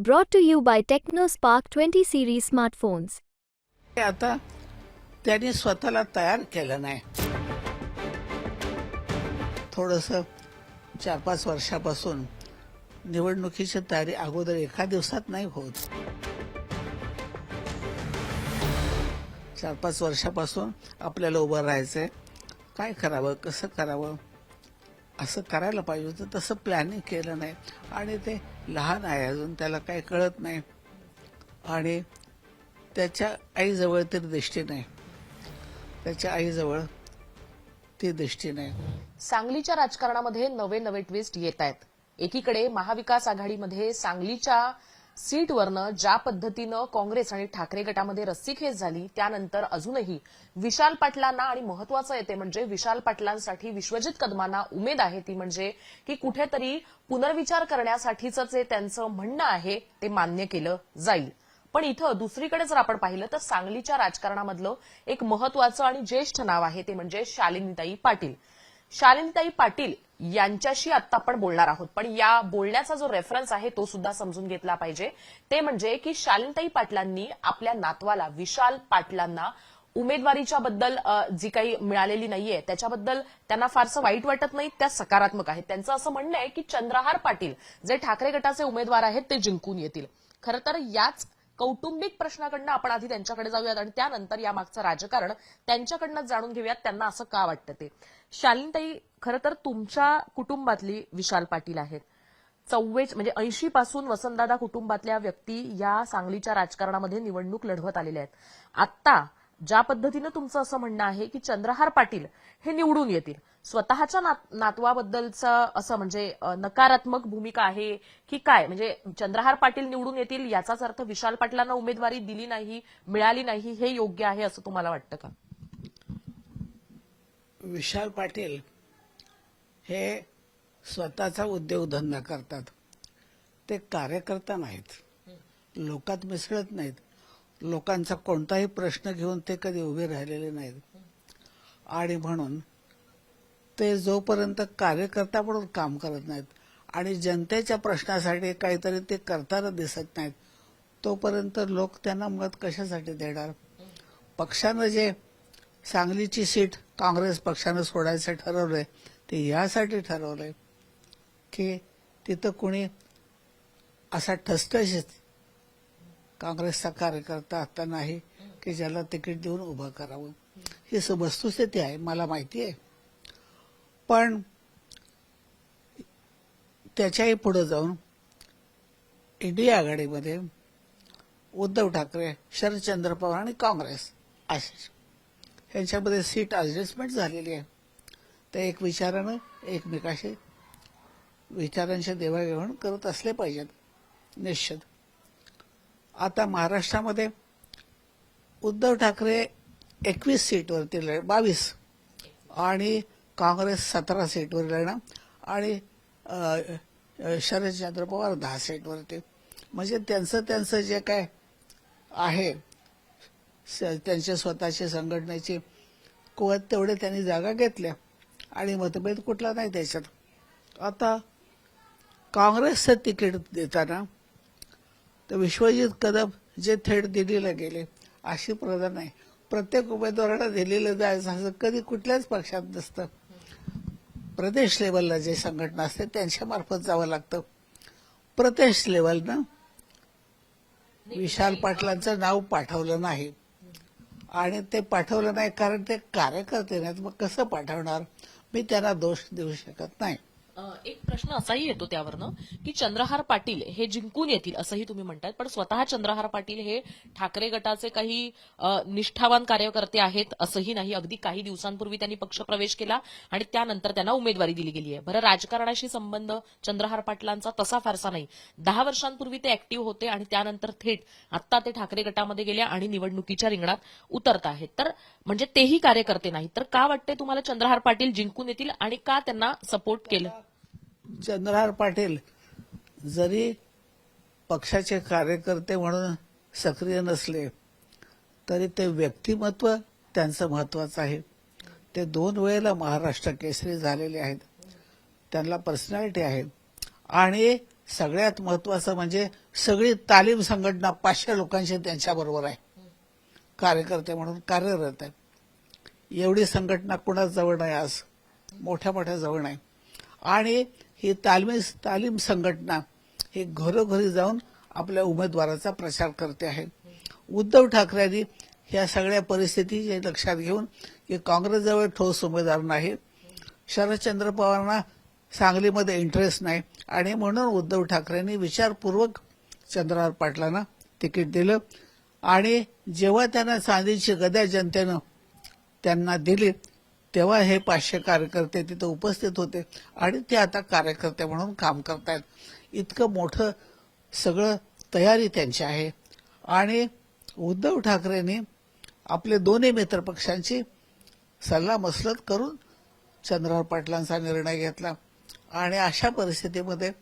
Brought to you by TechnoSpark 20 series smartphones ते आता त्यांनी स्वतःला तयार केलं नाही. थोडस चार पाच वर्षापासून निवडणुकीची तयारी अगोदर एका दिवसात नाही होत. चार पाच वर्षापासून आपल्याला उभं राहायचंय. काय करावं कसं करावं असं करायला पाहिजे होतं तसं प्लॅनिंग केलं नाही. आणि ते लहान आहे अजून त्याला काही कळत नाही. आणि त्याच्या आईजवळ तरी दृष्टी नाही. त्याच्या आईजवळ ती दृष्टी नाही. सांगलीच्या राजकारणामध्ये नवे नवे ट्विस्ट येत आहेत. एकीकडे महाविकास आघाडीमध्ये सांगलीच्या सीटवरनं ज्या पद्धतीनं काँग्रेस आणि ठाकरे गटामध्ये रस्सीखेच झाली त्यानंतर अजूनही विशाल पाटलांना आणि महत्वाचं येते म्हणजे विशाल पाटलांसाठी विश्वजित कदमांना उमेद आहे ती म्हणजे की कुठेतरी पुनर्विचार करण्यासाठीचं जे त्यांचं म्हणणं आहे ते मान्य केलं जाईल. पण इथं दुसरीकडे जर आपण पाहिलं तर सांगलीच्या राजकारणामधलं एक महत्वाचं आणि ज्येष्ठ नाव आहे ते म्हणजे शालिनीताई पाटील. शालिनीताई पाटील यांच्याशी आता आपण बोलणार आहोत. पण या बोलण्याचा जो रेफरन्स आहे तो सुद्धा समजून घेतला पाहिजे. ते म्हणजे की शालिनताई पाटलांनी आपल्या नातवाला विशाल पाटलांना उमेदवारीच्या बद्दल जी काही मिळालेली नाहीये त्याच्याबद्दल त्यांना फारसं वाईट वाटत नाही त्या सकारात्मक आहेत. त्यांचं असं म्हणणं आहे की चंद्रहार पाटील जे ठाकरे गटाचे उमेदवार आहेत ते जिंकून येतील. खरं तर याच कौटुंबिक प्रश्नाकडनं आपण आधी त्यांच्याकडे जाऊयात आणि त्यानंतर या मागचं राजकारण त्यांच्याकडनं जाणून घेऊयात. त्यांना असं का वाटतं ते? शालिनताई खरं तर तुमच्या कुटुंबातली विशाल पाटील आहेत. चव्वेच म्हणजे ऐंशी पासून वसंतदादा कुटुंबातल्या व्यक्ती या सांगलीच्या राजकारणामध्ये निवडणूक लढवत आलेल्या आहेत. आत्ता ज्या पद्धतीनं तुमचं असं म्हणणं आहे की चंद्रहार पाटील हे निवडून येतील स्वतःच्या नात- नातवाबद्दलचं असं म्हणजे नकारात्मक भूमिका आहे की काय? म्हणजे चंद्रहार पाटील निवडून येतील याचाच अर्थ विशाल पाटलांना उमेदवारी दिली नाही मिळाली नाही हे योग्य आहे असं तुम्हाला वाटतं का? विशाल पाटील हे स्वतःचा उद्योगधंदा करतात. ते कार्यकर्ता नाहीत. लोकात मिसळत नाहीत. लोकांचा कोणताही प्रश्न घेऊन ते कधी उभे राहिलेले नाहीत. आणि म्हणून ते जोपर्यंत कार्यकर्ता म्हणून काम करत नाहीत आणि जनतेच्या प्रश्नासाठी काहीतरी ते करताना दिसत नाहीत तोपर्यंत लोक त्यांना मत कशासाठी देणार? पक्षानं जे सांगलीची सीट काँग्रेस पक्षानं सोडायचं ठरवलंय ते यासाठी ठरवलंय की तिथं कोणी असा ठसठशीत काँग्रेसचा कार्यकर्ता आता नाही की ज्याला तिकीट देऊन उभं करावं. ही वस्तुस्थिती आहे मला माहिती आहे. पण त्याच्याही पुढे जाऊन इंडिया आघाडीमध्ये उद्धव ठाकरे शरदचंद्र पवार आणि काँग्रेस असे. यांच्यामध्ये सीट ॲडजस्टमेंट झालेली आहे. ते एक विचारानं एकमेकाशी विचारांशी देवाणघेवाण करत असले पाहिजेत निश्चित. आता महाराष्ट्रामध्ये उद्धव ठाकरे एकवीस सीटवरती लढ बावीस. आणि काँग्रेस सतरा सीटवर लढणार. आणि शरद चंद्र शरदचंद्र पवार दहा सीटवरती. म्हणजे त्यांचं त्यांचं जे काय आहे स- त्यांच्या स्वतःच्या संघटनेची कुवत तेवढे त्यांनी जागा घेतल्या. आणि मतभेद कुठला नाही त्याच्यात. आता काँग्रेसचं तिकीट देताना तर विश्वजित कदम जे थेट दिल्लीला गेले अशी प्रधान आहे. प्रत्येक उमेदवाराला दिल्लीला जायचं असं कधी कुठल्याच पक्षात नसतं. प्रदेश लेवलला जे संघटना असते त्यांच्या मार्फत जावं लागतं. प्रदेश लेवलनं विशाल पाटलांचं नाव पाठवलं नाही. आणि ते पाठवलं नाही कारण ते कार्यकर्ते नाहीत. मग कसं पाठवणार? मी त्यांना दोष देऊ शकत नाही. एक प्रश्न असाही येतो त्यावरनं की चंद्रहार पाटील हे जिंकून येतील असंही तुम्ही म्हणताय पण स्वतः चंद्रहार पाटील हे ठाकरे गटाचे काही निष्ठावान कार्यकर्ते आहेत असंही नाही. अगदी काही दिवसांपूर्वी त्यांनी पक्षप्रवेश केला आणि त्यानंतर त्यांना उमेदवारी दिली गेली आहे. बरं राजकारणाशी संबंध चंद्रहार पाटलांचा तसा फारसा नाही. दहा वर्षांपूर्वी ते ऍक्टिव्ह होते आणि त्यानंतर थेट आत्ता ते ठाकरे गटामध्ये गेले आणि निवडणुकीच्या रिंगणात उतरत आहेत. तर म्हणजे तेही कार्यकर्ते नाहीत. तर का वाटते तुम्हाला चंद्रहार पाटील जिंकून येतील आणि का त्यांना सपोर्ट केलं? चंद्रहार पाटील जरी पक्षाचे कार्यकर्ते म्हणून सक्रिय नसले तरी ते व्यक्तिमत्व त्यांचं महत्वाचं आहे. ते दोन वेळेला महाराष्ट्र केसरी झालेले आहेत. त्यांना पर्सनॅलिटी आहे. आणि सगळ्यात महत्वाचं म्हणजे सगळी तालीम संघटना पाचशे लोकांशी त्यांच्याबरोबर आहे. कार्यकर्ते म्हणून कार्यरत आहे एवढी संघटना कुणाजवळ नाही आज. मोठ्या मोठ्या जवळ नाही. आणि ही तालमी तालीम संघटना ही घरोघरी जाऊन आपल्या उमेदवाराचा प्रचार करते आहे. उद्धव ठाकरेंनी ह्या सगळ्या परिस्थिती लक्षात घेऊन की काँग्रेसजवळ ठोस उमेदवार नाही. शरदचंद्र पवारांना सांगलीमध्ये इंटरेस्ट नाही. आणि म्हणून उद्धव ठाकरेंनी विचारपूर्वक चंद्रहार पाटलांना तिकीट दिलं. आणि जेव्हा त्यांना चांदीची गद्या जनतेनं त्यांना दिली तेव्हा हे पाचशे कार्यकर्ते तिथे उपस्थित होते आणि ते आता कार्यकर्ते म्हणून काम करतायत. इतकं मोठं सगळं तयारी त्यांची आहे. आणि उद्धव ठाकरेंनी आपले दोन्ही मित्रपक्षांची सल्ला मसलत करून चंद्रहार पाटलांचा निर्णय घेतला. आणि अशा परिस्थितीमध्ये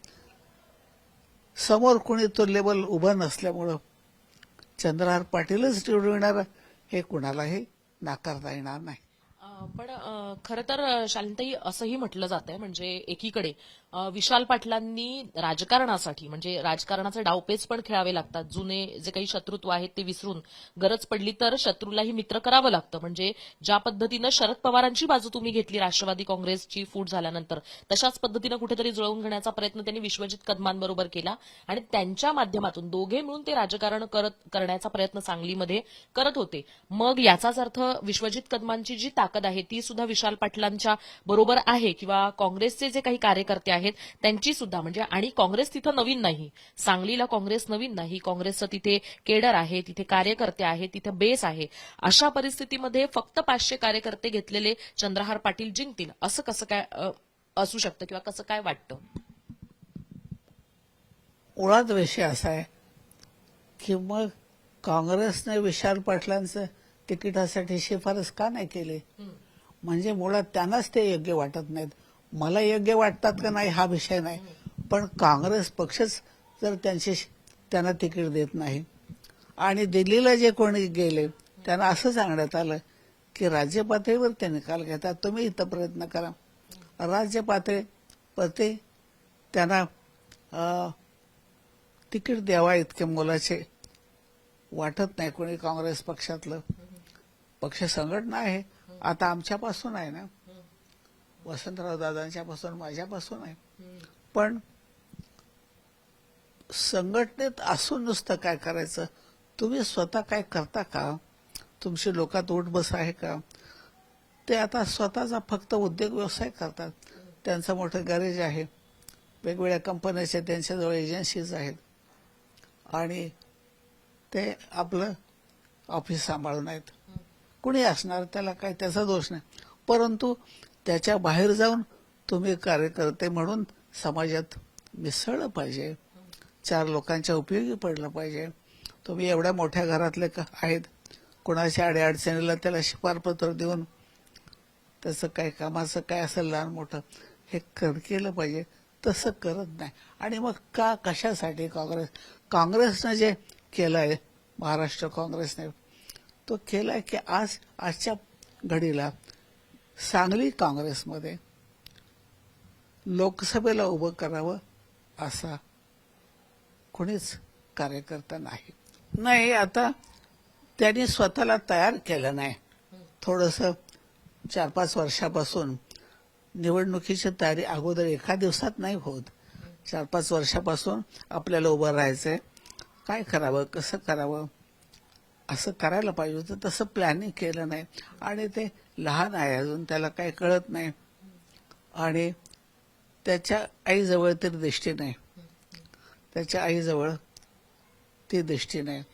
समोर कुणी तुल्यबल उभं नसल्यामुळं चंद्रहार पाटीलच निवडून येणार हे कुणालाही नाकारता येणार नाही. पण खरं तर अ, शालिनताई असंही म्हटलं जात आहे म्हणजे एकीकडे विशाल पाटलांनी राजकारणासाठी म्हणजे राजकारणाचे डावपेच पण खेळावे लागतात. जुने जे काही शत्रुत्व आहेत ते विसरून गरज पडली तर शत्रूलाही मित्र करावं लागतं. म्हणजे ज्या पद्धतीनं शरद पवारांची बाजू तुम्ही घेतली राष्ट्रवादी काँग्रेसची फूट झाल्यानंतर तशाच पद्धतीनं कुठेतरी जुळवून घेण्याचा प्रयत्न त्यांनी विश्वजित कदमांबरोबर केला. आणि त्यांच्या माध्यमातून दोघे मिळून ते राजकारण करत करण्याचा प्रयत्न सांगलीमध्ये करत होते. मग याचाच अर्थ विश्वजित कदमांची जी ताकद आहे ती सुद्धा विशाल पाटलांच्या बरोबर आहे किंवा काँग्रेसचे जे काही कार्यकर्ते आहेत त्यांची सुद्धा म्हणजे आणि काँग्रेस तिथं नवीन नाही. सांगलीला काँग्रेस नवीन नाही. काँग्रेसचं तिथे केडर आहे तिथे कार्यकर्ते आहेत तिथे बेस आहे. अशा परिस्थितीमध्ये फक्त पाचशे कार्यकर्ते घेतलेले चंद्रहार पाटील जिंकतील असं कसं काय असू शकतं किंवा कसं काय वाटतं? मुळात विषय असा आहे की मग काँग्रेसने विशाल पाटलांचं तिकिटासाठी शिफारस का नाही केली? म्हणजे मुळात त्यांनाच ते योग्य वाटत नाहीत. मला योग्य वाटतात का नाही हा विषय नाही. पण काँग्रेस पक्षच जर त्यांचे त्यांना तिकीट देत नाही आणि दिल्लीला जे कोणी गेले त्यांना असं सांगण्यात आलं की राज्य पातळीवर ते निकाल घेतात तुम्ही इथं प्रयत्न करा. राज्य पातळी पते त्यांना तिकीट द्यावा इतके मोलाचे वाटत नाही कोणी काँग्रेस पक्षातलं. पक्ष संघटना आहे. आता आमच्यापासून आहे ना. वसंतराव दादांच्या पासून माझ्यापासून आहे. पण संघटनेत असून नुसतं काय करायचं? तुम्ही स्वतः काय करता का? तुमची लोकात उठ बस आहे का? ते आता स्वतःचा फक्त उद्योग व्यवसाय करतात. त्यांचं मोठं गॅरेज आहे. वेगवेगळ्या कंपन्याच्या त्यांच्याजवळ एजन्सीज आहेत. आणि ते आपलं ऑफिस सांभाळून आहेत. कुणी असणार त्याला काय त्याचा दोष नाही. परंतु त्याच्या बाहेर जाऊन तुम्ही कार्यकर्ते म्हणून समाजात मिसळलं पाहिजे. चार लोकांच्या उपयोगी पडलं पाहिजे. तुम्ही एवढ्या मोठ्या घरातले क- आहेत? कोणाच्या अडीअडचणीला त्याला शिफारपत्र देऊन त्याचं काय कामाचं काय असं लहान मोठं हे कर केलं पाहिजे. तसं करत नाही. आणि मग का कशासाठी काँग्रेस? काँग्रेसनं जे केलं आहे महाराष्ट्र काँग्रेसने तो केलाय की आज आजच्या घडीला सांगली काँग्रेसमध्ये लोकसभेला उभं करावं असा कोणीच कार्यकर्ता नाही. नाही आता त्यांनी स्वतःला तयार केलं नाही. थोडस चार पाच वर्षापासून निवडणुकीची तयारी अगोदर एका दिवसात नाही होत. चार पाच वर्षापासून आपल्याला उभं राहायचंय. काय करावं कसं करावं? असं करायला पाहिजे होतं तसं प्लॅनिंग केलं नाही. आणि ते लहान आहे अजून त्याला काही कळत नाही. आणि त्याच्या आईजवळ तरी दृष्टी नाही. त्याच्या आईजवळ ती दृष्टी नाही.